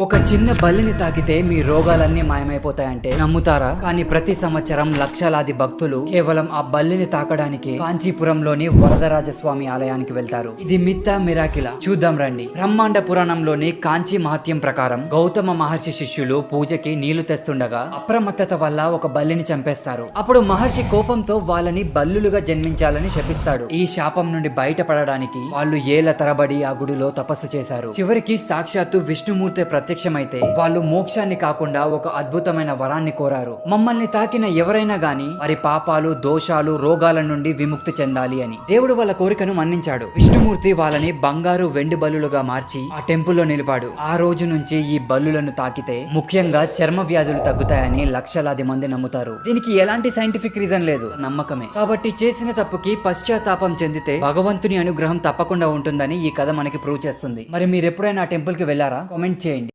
ఒక చిన్న బల్లిని తాకితే మీ రోగాలన్నీ మాయమైపోతాయంటే నమ్ముతారా? కానీ ప్రతి సంవత్సరం లక్షలాది భక్తులు కేవలం ఆ బల్లిని తాకడానికి కాంచీపురంలోని వరదరాజస్వామి ఆలయానికి వెళ్తారు. ఇది మిత్త మిరాకిల. చూద్దాం రండి. బ్రహ్మాండ పురాణంలోని కాంచీ మహత్యం ప్రకారం గౌతమ మహర్షి శిష్యులు పూజకి నీళ్ళు తెస్తుండగా అప్రమత్తత వల్ల ఒక బల్లిని చంపేస్తారు. అప్పుడు మహర్షి కోపంతో వాళ్ళని బల్లులుగా జన్మించాలని శపిస్తాడు. ఈ శాపం నుండి బయటపడడానికి వాళ్ళు ఏళ్ళ తరబడి ఆ గుడిలో తపస్సు చేశారు. చివరికి సాక్షాత్తు విష్ణుమూర్తి ప్రత్యక్షమైతే వాళ్ళు మోక్షాన్ని కాకుండా ఒక అద్భుతమైన వరాన్ని కోరారు. మమ్మల్ని తాకిన ఎవరైనా గాని వారి పాపాలు దోషాలు రోగాల నుండి విముక్తి చెందాలి అని దేవుడు వాళ్ళ కోరికను మన్నించాడు. విష్ణుమూర్తి వాళ్ళని బంగారు వెండి బల్లులుగా మార్చి ఆ టెంపుల్లో నిలిపాడు. ఆ రోజు నుంచి ఈ బల్లులను తాకితే ముఖ్యంగా చర్మ వ్యాధులు తగ్గుతాయని లక్షలాది మంది నమ్ముతారు. దీనికి ఎలాంటి సైంటిఫిక్ రీజన్ లేదు. నమ్మకమే. కాబట్టి చేసిన తప్పుకి పశ్చాత్తాపం చెందితే భగవంతుని అనుగ్రహం తప్పకుండా ఉంటుందని ఈ కథ మనకి ప్రూవ్ చేస్తుంది. మరి మీరు ఎప్పుడైనా ఆ టెంపుల్కి వెళ్ళారా? కామెంట్ చేయండి.